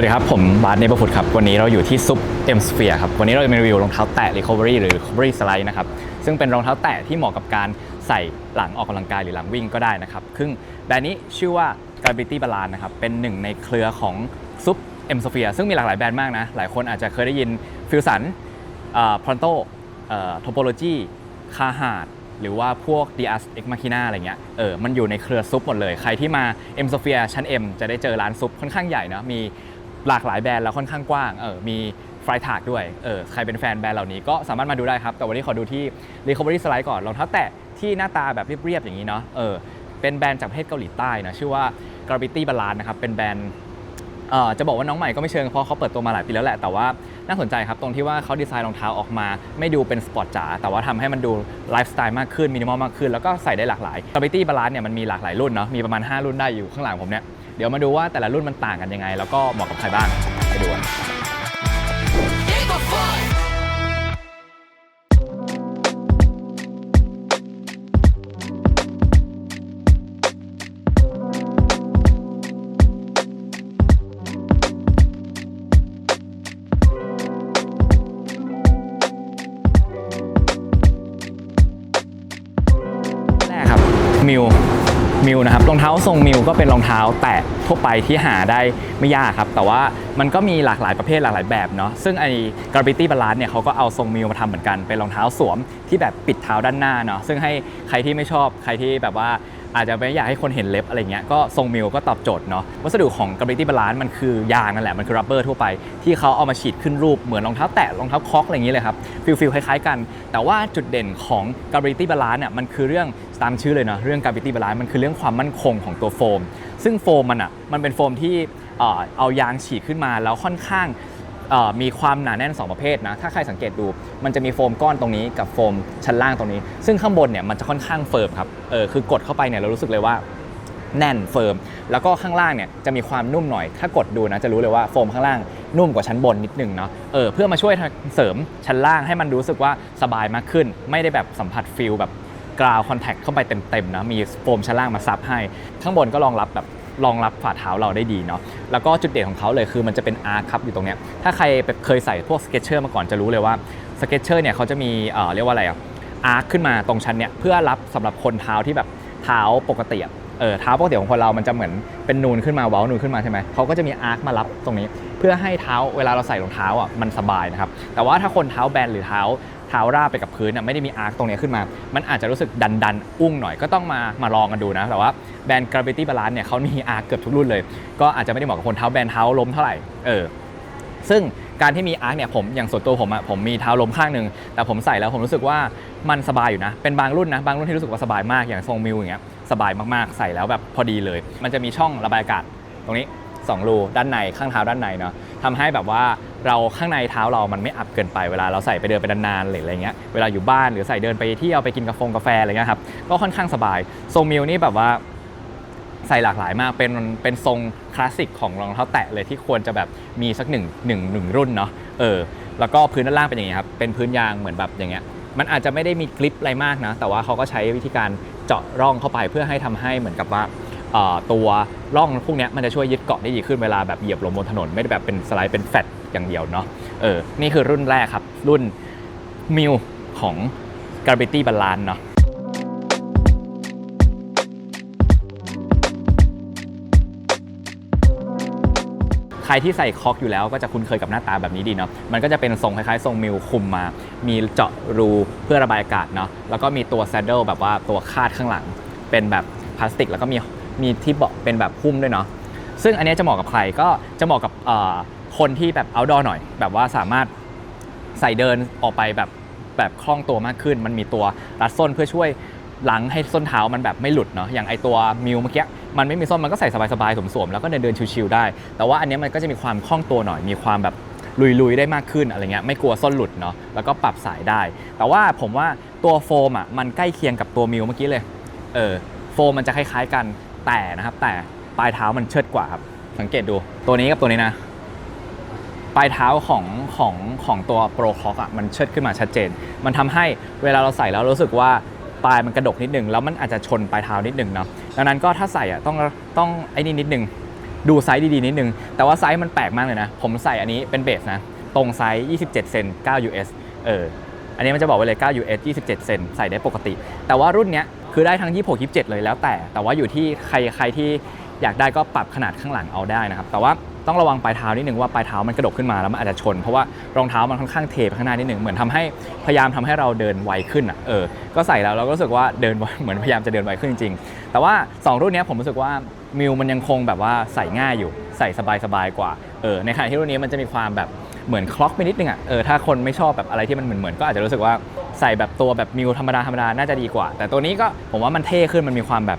วัสดีครับ ผมบาสเนเบอร์ฟุตครับ วันนี้เราอยู่ที่ซุปเอ็มสเฟียครับ วันนี้เราจะมารีวิวรองเท้าแตะ Recovery หรือ Recovery Slide นะครับ ซึ่งเป็นรองเท้าแตะที่เหมาะกับการใส่หลังออกกำลังกายหรือหลังวิ่งก็ได้นะครับซึ่งแบรนด์นี้ชื่อว่า Gravity Balance นะครับ เป็นหนึ่งในเครือของซุปเอ็มสเฟียซึ่งมีหลากหลายแบรนด์มากนะ หลายคนอาจจะเคยได้ยินฟิลสันพรอนโตโทโปโลจีคาฮาดหรือว่าพวก d s X Machina อะไรเงี้ย เออ มันอยู่ในเครือซุปหมดเลย ใครที่มา M Sphere ชั้น M จะได้เจอร้านซุปค่อนข้างใหญ่เนะ มี หลากหลายแบรนด์แล้วค่อนข้างกว้างเออมีฟรายทากด้วยเออใครเป็นแฟนแบรนด์เหล่านี้ก็สามารถมาดูได้ครับ แต่วันนี้ขอดูที่ Recovery Slide ก่อนรองเท้าแตะที่หน้าตาแบบเรียบๆอย่างนี้เนาะเออเป็นแบรนด์จากประเทศเกาหลีใต้นะชื่อว่า Gravity Balance นะครับเป็นแบรนด์เออจะบอกว่าน้องใหม่ก็ไม่เชิงเพราะเขาเปิดตัวมาหลายปีแล้วแหละ แต่ว่าน่าสนใจครับตรงที่ว่าเขาดีไซน์รองเท้าออกมา ไม่ดูเป็นสปอร์ตจ๋าแต่ว่าทำให้มันดูไลฟ์สไตล์มากขึ้นมินิมอลมากขึ้น แล้วก็ใส่ได้หลากหลาย Gravity Balance เนี่ยมันมีหลากหลายรุ่นเนาะมีประมาณ 5 รุ่นได้อยู่ข้างหลังผมเนี่ย เดี๋ยวมาดูว่าแต่ละรุ่นมันต่างกันยังไง แล้วก็เหมาะกับใครบ้างไปดูกัน นะครับรองเท้าทรงมิวก็เป็นรองเท้าแตะ ทั่วไปที่หาได้ไม่ยากครับ แต่ว่ามันก็มีหลากหลายประเภทหลากหลายแบบเนาะซึ่งไอ้ Gravity Balance เนี่ยเขาก็เอาทรงมิวมาทำเหมือนกัน เป็นรองเท้าสวมที่แบบปิดเท้าด้านหน้าเนาะซึ่งให้ใครที่ไม่ชอบใครที่แบบว่าอาจจะไม่อยากให้คนเห็นเล็บอะไรเงี้ยก็ทรงมิวก็ตอบโจทย์เนาะวัสดุของ Gravity Balance มันคือยางนั่นแหละ มันคือ rubber ทั่วไป ที่เขาเอามาฉีดขึ้นรูปเหมือนรองเท้าแตะรองเท้าคอกอะไรอย่างนี้เลยครับฟิลฟิลคล้ายๆกัน แต่ว่าจุดเด่นของ Gravity Balance เนี่ยมันคือเรื่องตามชื่อเลยเนาะเรื่อง Gravity Balance มันคือเรื่องความมั่นคงของตัวโฟม ซึ่งโฟมมันอะมันเป็นโฟมที่เอายางฉีดขึ้นมาแล้วค่อนข้างมีความหนาแน่น 2 ประเภทนะ ถ้าใครสังเกตดู มันจะมีโฟมก้อนตรงนี้กับโฟมชั้นล่างตรงนี้ ซึ่งข้างบนเนี่ยมันจะค่อนข้างเฟิร์มครับ เออคือกดเข้าไปเนี่ยเรารู้สึกเลยว่าแน่นเฟิร์ม แล้วก็ข้างล่างเนี่ยจะมีความนุ่มหน่อย ถ้ากดดูนะจะรู้เลยว่าโฟมข้างล่างนุ่มกว่าชั้นบนนิดนึงเนาะ เออเพื่อมาช่วยเสริมชั้นล่างให้มันรู้สึกว่าสบายมากขึ้น ไม่ได้แบบสัมผัสฟิลแบบ กราวคอนแทคเข้าไปเต็มๆนะมีโฟมชั้นล่างมาซับให้ ข้างบนก็รองรับแบบรองรับฝ่าเท้าเราได้ดีเนาะแล้วก็จุดเด่นของเขาเลยคือมันจะเป็นอาร์ครับอยู่ตรงเนี้ยถ้าใครเคยใส่พวกสเก็ตเชอร์มาก่อนจะรู้เลยว่าสเก็ตเชอร์เนี่ยเขาจะมีเอ่อเรียกว่าอะไรอะอาร์คขึ้นมาตรงชั้นเนี่ยเพื่อรับสำหรับคนเท้าที่แบบเท้าปกติเออเท้าปกติของคนเรามันจะเหมือนเป็นนูนขึ้นมาเว้านูนขึ้นมาใช่ไหมเขาก็จะมีอาร์คมารับตรงนี้ เพื่อให้เท้าเวลาเราใส่รองเท้าอะมันสบายนะครับแต่ว่าถ้าคนเท้าแบนหรือเท้า เท้าราบไปกับพื้นอะไม่ได้มีอาร์คตรงนี้ขึ้นมา มันอาจจะรู้สึกดันดันอุ้งหน่อยก็ต้องมามาลองกันดูนะ แต่ว่าแบรนด์ Gravity Balance เนี่ยเขามีอาร์คเกือบทุกรุ่นเลย ก็อาจจะไม่ได้เหมาะกับคนเท้าแบรนด์เท้าล้มเท่าไหร่เออซึ่งการที่มีอาร์คเนี่ยผมอย่างส่วนตัวผมอะผมมีเท้าล้มข้างหนึ่งแต่ผมใส่แล้วผมรู้สึกว่ามันสบายอยู่นะ เป็นบางรุ่นนะ บางรุ่นที่รู้สึกว่าสบายมากอย่างทรงมิวอย่างเงี้ยสบายมากๆ ใส่แล้วแบบพอดีเลย มันจะมีช่องระบายอากาศตรงนี้ 2 รูด้านในข้างเท้าด้านในเนาะทำให้แบบว่า เราข้างในเท้าเรามันไม่อับเกินไปเวลาเราใส่ไปเดินไปนานๆหรืออะไรเงี้ยเวลาอยู่บ้านหรือใส่เดินไปเที่ยวไปกินกาแฟกาแฟอะไรเงี้ยครับก็ค่อนข้างสบายทรงมิวนี่แบบว่าใส่หลากหลายมาก เป็นเป็นทรงคลาสสิกของรองเท้าแตะเลยที่ควรจะแบบมีสักหนึ่งหนึ่งหนึ่งรุ่นเนาะเออแล้วก็พื้นด้านล่างเป็นอย่างเงี้ยครับเป็นพื้นยางเหมือนแบบอย่างเงี้ยมันอาจจะไม่ได้มีกริปอะไรมากนะแต่ว่าเขาก็ใช้วิธีการเจาะร่องเข้าไปเพื่อให้ทำให้เหมือนกับว่า ตัวร่องพวกนี้มันจะช่วยยึดเกาะได้ดีขึ้นเวลาแบบเหยียบลงบนถนน ไม่ได้แบบเป็นสไลด์เป็นแฟตอย่างเดียวเนาะเออนี่คือรุ่นแรกครับ รุ่นมิวของ Gravity Balance เนาะใครที่ใส่คอกอยู่แล้วก็จะคุ้นเคยกับหน้าตาแบบนี้ดีเนาะ มันก็จะเป็นทรงคล้ายๆ ทรงมิวคุมมา มีเจาะรูเพื่อระบายอากาศเนาะ แล้วก็มีตัวแซดเดิลแบบว่าตัวคาดข้างหลัง เป็นแบบพลาสติก แล้วก็มี มีที่เบาะเป็นแบบหุ้มด้วยเนาะซึ่งอันนี้จะเหมาะกับใครก็จะเหมาะกับคนที่แบบ outdoor หน่อย แบบว่าสามารถใส่เดินออกไปแบบแบบคล่องตัวมากขึ้น มันมีตัวรัดส้นเพื่อช่วยหลังให้ส้นเท้ามันแบบไม่หลุดเนาะอย่างไอตัวมิวเมื่อกี้มันไม่มีส้นมันก็ใส่สบายๆสวมๆแล้วก็เดินเดินชิวๆได้ แต่ว่าอันนี้มันก็จะมีความคล่องตัวหน่อย มีความแบบลุยๆได้มากขึ้นอะไรเงี้ยไม่กลัวส้นหลุดเนาะแล้วก็ปรับสายได้ แต่ว่าผมว่าตัวโฟมอะมันใกล้เคียงกับตัวมิวเมื่อกี้เลยเออโฟมมันจะคล้ายๆกัน แต่นะครับ แต่ปลายเท้ามันเชิดกว่าครับ สังเกตดูตัวนี้กับตัวนี้นะ ปลายเท้าของของของตัวโปรคอกอะมันเชิดขึ้นมาชัดเจน มันทำให้เวลาเราใส่แล้วรู้สึกว่าปลายมันกระดกนิดนึงแล้วมันอาจจะชนปลายเท้านิดนึงเนาะดังนั้นก็ถ้าใส่อะต้องต้องไอ้นี่นิดนึงดูไซส์ดีๆนิดนึง แต่ว่าไซส์มันแปลกมากเลยนะ ผมใส่อันนี้เป็นเบสนะ ตรงไซส์ 27 เซน9 US เออ อันนี้มันจะบอกไว้เลย 9 US 27 เซนใส่ได้ปกติ แต่ว่ารุ่นเนี้ย คือได้ทั้ง 26 27 เลยแล้วแต่ แต่ว่าอยู่ที่ใครใครที่อยากได้ก็ปรับขนาดข้างหลังเอาได้นะครับ แต่ว่าต้องระวังปลายเท้านิดนึงว่าปลายเท้ามันกระดกขึ้นมาแล้วมันอาจจะชน เพราะว่ารองเท้ามันค่อนข้างเทไปข้างหน้านิดนึงเหมือนทำให้พยายามทำให้เราเดินไวขึ้นอะเออก็ใส่แล้วเราก็รู้สึกว่าเดินเหมือนพยายามจะเดินไวขึ้นจริงๆแต่ว่า 2 รุ่นนี้ผมรู้สึกว่ามิวมันยังคงแบบว่าใส่ง่ายอยู่ใส่สบายๆกว่าเออในขณะที่รุ่นนี้มันจะมีความแบบเหมือนคล็อกไปนิดนึงอะเออถ้าคนไม่ชอบแบบอะไรที่มันเหมือนๆก็อาจจะรู้สึกว่า ใส่แบบตัวแบบมิวธรรมดาธรรมดาน่าจะดีกว่า แต่ตัวนี้ก็ผมว่ามันเท่ขึ้นมันมีความแบบ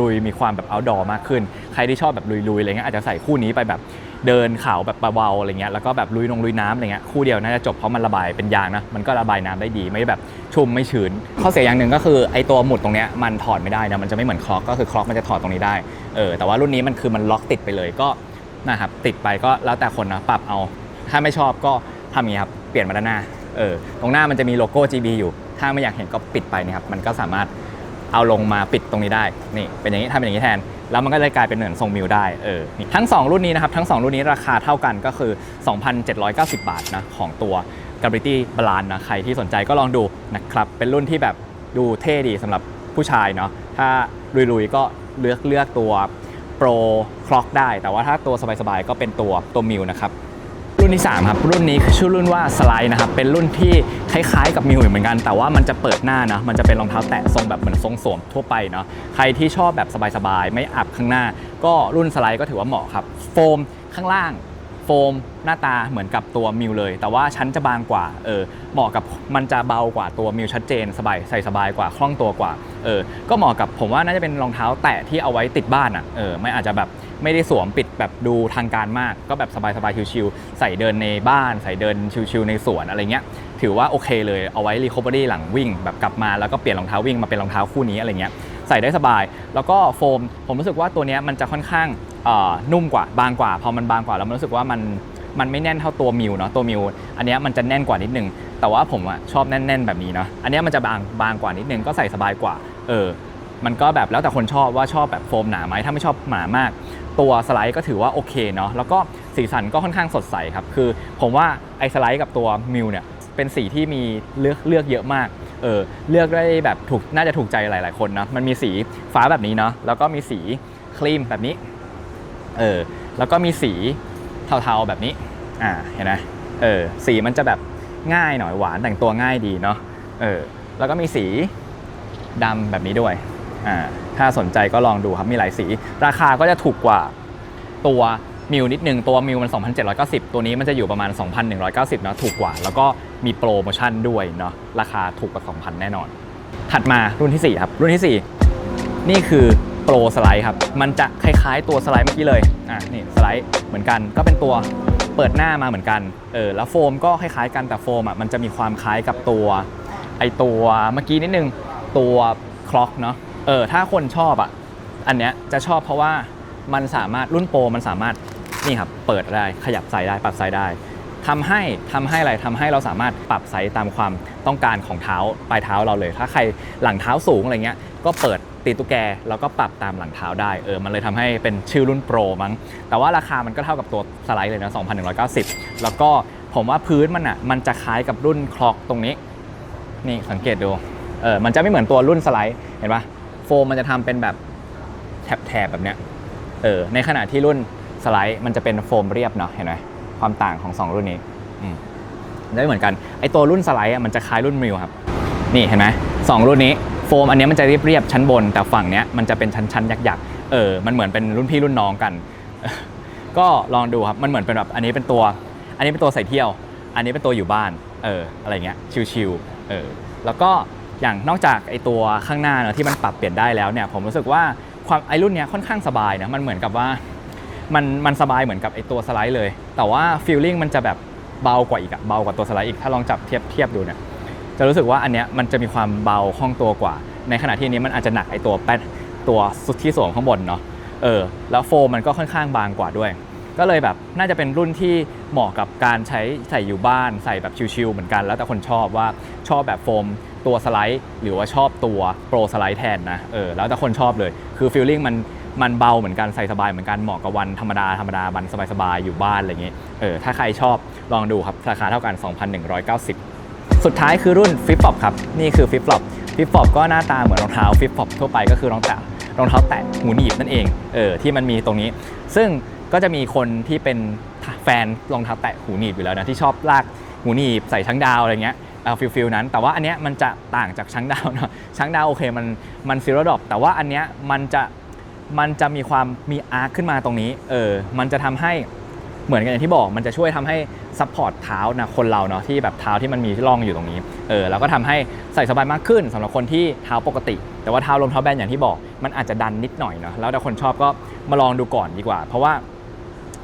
ลุยๆ มีความแบบ outdoor มากขึ้น ใครที่ชอบแบบลุยๆอะไรเงี้ยอาจจะใส่คู่นี้ไปแบบเดินเขาแบบเบาๆอะไรเงี้ยแล้วก็แบบลุยนงลุยน้ำอะไรเงี้ยคู่เดียวน่าจะจบเพราะมันระบายเป็นยางนะมันก็ระบายน้ำได้ดีไม่แบบชุ่มไม่ชื้นข้อเสียอย่างหนึ่งก็คือไอตัวหมุดตรงเนี้ยมันถอดไม่ได้นะมันจะไม่เหมือนคล็อกก็คือคล็อกมันจะถอดตรงนี้ได้เออแต่ว่ารุ่นนี้มันคือมันล็อกติดไปเลยก็นะครับติดไปก็แล้วแต่คนนะปรับเอา ถ้าไม่ชอบก็ทำอย่างนี้ครับเปลี่ยนมาด้านหน้า เออตรงหน้ามันจะมีโลโก้ GB อยู่ ถ้าไม่อยากเห็นก็ปิดไปนะครับ มันก็สามารถเอาลงมาปิดตรงนี้ได้ นี่เป็นอย่างนี้ทำเป็นอย่างนี้แทน แล้วมันก็เลยกลายเป็นเหมือนทรงมิวได้เออนี่ทั้ง 2 รุ่นนี้นะครับ ทั้ง 2 รุ่นนี้ราคาเท่ากันก็คือ 2,790 บาทนะของตัว g a b r i t y Balance นะใครที่สนใจก็ลองดูนะครับ เป็นรุ่นที่แบบดูเท่ดีสำหรับผู้ชายเนาะถ้าลุยๆก็เลือกเลือกตัว Pro Clock ได้ แต่ว่าถ้าตัวสบายๆก็เป็นตัวตัวมิวนะครับ รุ่นที่ 3 ครับ รุ่นนี้ชื่อรุ่นว่าสไลด์นะครับ เป็นรุ่นที่คล้ายๆ กับมิวเหมือนกัน แต่ว่ามันจะเปิดหน้านะ มันจะเป็นรองเท้าแตะทรงแบบเหมือนทรงสวมทั่วไปเนาะ ใครที่ชอบแบบสบายๆ ไม่อับข้างหน้า ก็รุ่นสไลด์ก็ถือว่าเหมาะครับ โฟมข้างล่าง โฟมหน้าตาเหมือนกับตัวมิวเลย แต่ว่าชั้นจะบางกว่าเออเหมาะกับมันจะเบากว่าตัวมิวชัดเจนสบายใส่สบายกว่าคล่องตัวกว่าเออก็เหมาะกับผมว่าน่าจะเป็นรองเท้าแตะที่เอาไว้ติดบ้านอะเออไม่อาจจะแบบไม่ได้สวมปิดแบบดูทางการมาก ก็แบบสบายๆชิวๆใส่เดินในบ้าน ใส่เดินชิวๆในสวนอะไรเงี้ยถือว่าโอเคเลยเอาไว้รีคอเวอรี่หลังวิ่งแบบกลับมาแล้วก็เปลี่ยนรองเท้าวิ่งมาเป็นรองเท้าคู่นี้อะไรเงี้ยใส่ได้สบาย แล้วก็โฟม ผมรู้สึกว่าตัวนี้มันจะค่อนข้าง นุ่มกว่าบางกว่าพอมันบางกว่าแล้วมันรู้สึกว่ามันมันไม่แน่นเท่าตัวมิวเนาะตัวมิวอันนี้มันจะแน่นกว่านิดนึง แต่ว่าผมอะชอบแน่นๆแบบนี้เนาะอันนี้มันจะบางบางกว่านิดนึงก็ใส่สบายกว่า เออ มันก็แบบแล้วแต่คนชอบว่าชอบแบบโฟมหนาไหมถ้าไม่ชอบหนามาก ตัวสไลด์ก็ถือว่าโอเคเนาะแล้วก็สีสันก็ค่อนข้างสดใสครับคือ ผมว่าไอ้สไลด์กับตัวมิวเนี่ยเป็นสีที่มีเลือกเลือกเยอะมากเออเลือกได้แบบถูกน่าจะถูกใจหลาย ๆ คนนะมันมีสีฟ้าแบบนี้เนาะแล้วก็มีสีครีมแบบนี้ เออแล้วก็มีสีเทาๆแบบนี้อ่าเห็นไหมเออสีมันจะแบบง่ายหน่อยหวานแต่งตัวง่ายดีเนาะเออแล้วก็มีสีดำแบบนี้ด้วยอ่าถ้าสนใจก็ลองดูครับมีหลายสี ราคาก็จะถูกกว่าตัวมิวนิดนึงตัวมิวมัน 2,790 ตัวนี้มันจะอยู่ประมาณ 2,190เนาะถูกกว่า แล้วก็มีโปรโมชั่นด้วยเนาะราคาถูกกว่า 2,000 แน่นอน ถัดมารุ่นที่ 4 ครับ รุ่นที่ 4 นี่คือ โปรสไลด์ครับ มันจะคล้ายๆตัวสไลด์เมื่อกี้เลย อะนี่สไลด์เหมือนกัน ก็เป็นตัวเปิดหน้ามาเหมือนกัน เออแล้วโฟมก็คล้ายๆกันแต่โฟมอะมันจะมีความคล้ายกับตัวไอตัวเมื่อกี้นิดนึงตัวคล็อกเนาะ เออถ้าคนชอบอะอันเนี้ยจะชอบเพราะว่ามันสามารถรุ่นโปรมันสามารถนี่ครับเปิดได้ขยับไซส์ได้ปรับไซส์ได้ ทำให้ทำให้อะไรทำให้เราสามารถปรับไซส์ตามความต้องการของเท้าปลายเท้าเราเลย ถ้าใครหลังเท้าสูงอะไรเงี้ยก็เปิดตีตุ๊กแกแล้วก็ปรับตามหลังเท้าได้เออมันเลยทำให้เป็นชื่อรุ่นโปรมั้ง แต่ว่าราคามันก็เท่ากับตัวสไลด์เลยนะ2,190 แล้วก็ผมว่าพื้นมันอะมันจะคล้ายกับรุ่นคล็อกตรงนี้ นี่สังเกตดูเออมันจะไม่เหมือนตัวรุ่นสไลด์เห็นปะโฟมมันจะทำเป็นแบบแถบๆแบบเนี้ยเออในขณะที่รุ่นสไลด์มันจะเป็นโฟมเรียบเนาะเห็นไหม ความต่างของ 2 รุ่นนี้อืมได้เหมือนกันไอตัวรุ่นสไลด์อะมันจะคล้ายรุ่นมิวครับ นี่เห็นไหมสองรุ่นนี้โฟมอันเนี้ยมันจะเรียบเรียบๆชั้นบน แต่ฝั่งเนี้ยมันจะเป็นชั้นๆยักๆเออมันเหมือนเป็นรุ่นพี่รุ่นน้องกัน ก็ลองดูครับมันเหมือนเป็นแบบอันนี้เป็นตัว อันนี้เป็นตัวใส่เที่ยว อันนี้เป็นตัวอยู่บ้านเอออะไรเงี้ยชิวๆเออแล้วก็อย่างนอกจากไอตัวข้างหน้าเนอะที่มันปรับเปลี่ยนได้แล้วเนี่ยผมรู้สึกว่าความไอรุ่นเนี้ยค่อนข้างสบายนะมันเหมือนกับว่า มันมันสบายเหมือนกับไอตัวสไลด์เลย แต่ว่าฟีลลิ่งมันจะแบบเบากว่าอีกอะเบากว่าตัวสไลด์อีกถ้าลองจับเทียบเทียบดูเนี่ยจะรู้สึกว่าอันเนี้ยมันจะมีความเบาคล่องตัวกว่า ในขณะที่อันนี้มันอาจจะหนักไอตัวแป้นตัวสุดที่สวมข้างบนเนาะเออแล้วโฟมมันก็ค่อนข้างบางกว่าด้วย ก็เลยแบบน่าจะเป็นรุ่นที่เหมาะกับการใช้ใส่อยู่บ้านใส่แบบชิลๆเหมือนกัน แล้วแต่คนชอบว่าชอบแบบโฟมตัวสไลด์ หรือว่าชอบตัวโปรสไลด์แทนนะเออแล้วแต่คนชอบเลย คือฟีลลิ่งมัน มันเบาเหมือนกันใส่สบายเหมือนกันเหมาะกับวันธรรมดาธรรมดาวันสบายๆอยู่บ้านอะไรเงี้ยเออถ้าใครชอบลองดูครับราคาเท่ากัน 2,190 สุดท้ายคือรุ่นฟิปฟอปครับนี่คือฟิปฟอปฟิปฟอปก็หน้าตาเหมือนรองเท้าฟิปฟอปทั่วไปก็คือรองเท้ารองเท้าแตะหูหนีบนั่นเองเออที่มันมีตรงนี้ ซึ่งก็จะมีคนที่เป็นแฟนรองเท้าแตะหูหนีบอยู่แล้วนะที่ชอบลากหูหนีบใส่ช้งดาวอะไรเงี้ยเอาฟิลฟิลนั้น แต่ว่าอันเนี้ยมันจะต่างจากช้างดาวเนาะช้างดาวโอเคมันมันซีโร่ดอปแต่ว่าอันเนี้ยมันจะ มันจะมีความมีอาร์คขึ้นมาตรงนี้ เออ มันจะทำให้เหมือนกันอย่างที่บอก มันจะช่วยทำให้ซัพพอร์ตเท้านะคนเราเนาะที่แบบเท้าที่มันมีร่องอยู่ตรงนี้ เออ แล้วก็ทำให้ใส่สบายมากขึ้นสำหรับคนที่เท้าปกติ แต่ว่าเท้าลมเท้าแบนอย่างที่บอก มันอาจจะดันนิดหน่อยเนาะ แล้วแต่คนชอบก็มาลองดูก่อนดีกว่า เพราะว่า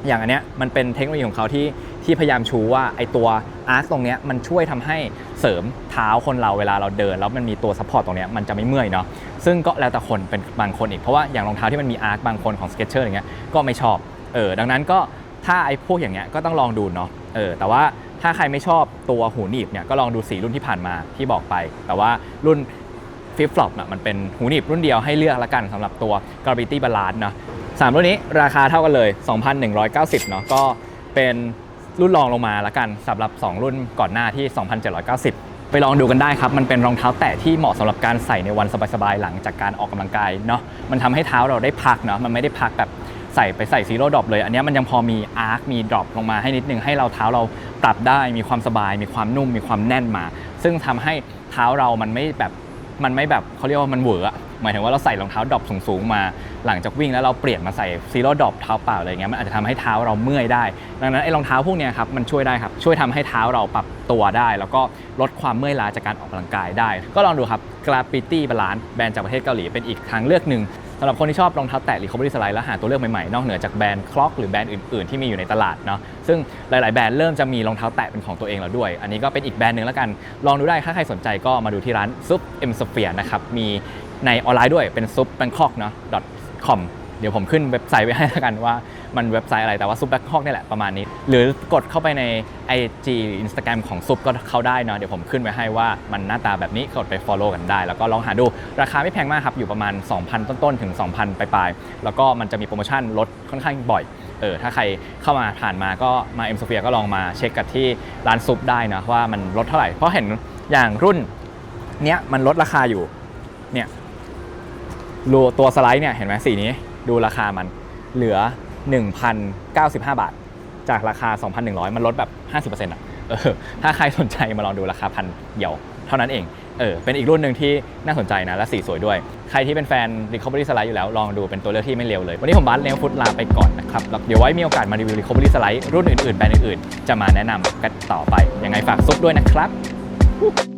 อย่างอันเนี้ยมันเป็นเทคโนโลยีของเขาที่ ที่พยายามชูว่าไอตัวอาร์คตรงนี้มันช่วยทำให้เสริมเท้าคนเราเวลาเราเดิน แล้วมันมีตัวซัพพอร์ตตรงนี้มันจะไม่เมื่อยเนาะซึ่งก็แล้วแต่คนเป็นบางคนอีก เพราะว่าอย่างรองเท้าที่มันมีอาร์คบางคนของสเก็ตเชอร์อย่างเงี้ยก็ไม่ชอบเออดังนั้นก็ถ้าไอ้พวกอย่างเงี้ยก็ต้องลองดูเนาะเออแต่ว่าถ้าใครไม่ชอบตัวหูหนีบเนี่ยก็ลองดูสีรุ่นที่ผ่านมาที่บอกไป แต่ว่ารุ่นฟิปฟลอปน่ะมันเป็นหูหนีบรุ่นเดียวให้เลือกละกันสำหรับตัว Gravity Balance เนาะสามรุ่นนี้ราคาเท่ากันเลย 2,190เนาะก็เป็น รุ่นรองลงมาละกันสำหรับ 2 รุ่นก่อนหน้าที่ 2,790 ไปลองดูกันได้ครับ มันเป็นรองเท้าแตะที่เหมาะสำหรับการใส่ในวันสบายๆ หลังจากการออกกำลังกายเนาะมันทำให้เท้าเราได้พักเนาะมันไม่ได้พักแบบใส่ไปใส่ซีโร่ดรอปเลย อันนี้มันยังพอมีอาร์คมีดรอปลงมาให้นิดนึงให้เราเท้าเราปรับได้มีความสบาย มีความนุ่มมีความแน่นมา ซึ่งทำให้เท้าเรามันไม่แบบมันไม่แบบเขาเรียกว่ามันเหวอะ หมายถึงว่าเราใส่รองเท้าดรอปสูงๆมา หลังจากวิ่งแล้วเราเปลี่ยนมาใส่ซีโร่ดรอปเท้าเปล่าอะไรเงี้ยมันอาจจะทำให้เท้าเราเมื่อยได้ ดังนั้นไอ้รองเท้าพวกนี้ครับมันช่วยได้ครับช่วยทำให้เท้าเราปรับตัวได้ แล้วก็ลดความเมื่อยล้าจากการออกกำลังกายได้ ก็ลองดูครับ Gravity Balance แบรนด์จากประเทศเกาหลีเป็นอีกทางเลือกหนึ่ง สำหรับคนที่ชอบรองเท้าแตะ Recovery Slide แล้วหาตัวเลือกใหม่ๆ นอกเหนือจากแบรนด์คล็อกหรือแบรนด์อื่นๆ ที่มีอยู่ในตลาดเนาะซึ่งหลายๆ แบรนด์เริ่มจะมีรองเท้าแตะเป็นของตัวเองแล้วด้วย อันนี้ก็เป็นอีกแบรนด์หนึ่งแล้วกันลองดูได้ถ้าใครสนใจก็มาดูที่ร้านซุปเอ็มสเฟียนะครับมีในออนไลน์ด้วยเป็นซุปแบงคอกเนาะ .com เดี๋ยวผมขึ้นเว็บไซต์ไว้ให้แล้วกันว่ามันเว็บไซต์อะไรแต่ว่าซุปแบงคอกนี่แหละประมาณนี้ หรือกดเข้าไปใน IG Instagram ของซุปก็เข้าได้เนาะเดี๋ยวผมขึ้นไว้ให้ว่ามันหน้าตาแบบนี้กดไป Follow กันได้ แล้วก็ลองหาดูราคาไม่แพงมากครับอยู่ประมาณ 2,000 ต้นๆถึง 2,000ปลายๆแล้วก็มันจะมีโปรโมชั่นลดค่อนข้างบ่อยเออถ้าใครเข้ามาผ่านมาก็มา M Sphere ก็ลองมาเช็คกันที่ร้านซุปได้นะว่ามันลดเท่าไหร่ เพราะเห็นอย่างรุ่นเนี้ยมันลดราคาอยู่เนี่ยรูตัวสไลด์เนี่ยเห็นไหมสีนี้ ดูราคามันเหลือ 1,095 บาท จากราคา 2,100 มันลดแบบ 50%อะเออถ้าใครสนใจมาลองดูราคาพันเดียวเท่านั้นเองเออเป็นอีกรุ่นหนึ่งที่น่าสนใจนะ และสีสวยด้วย ใครที่เป็นแฟน Recovery Slide อยู่แล้ว ลองดูเป็นตัวเลือกที่ไม่เลวเลย วันนี้ผมบัสเลวฟุตลาไปก่อนนะครับเดี๋ยวไว้มีโอกาสมารีวิว Recovery Slide รุ่นอื่นๆแบรนด์อื่นๆ จะมาแนะนำกันต่อไป ยังไงฝากซุปด้วยนะครับ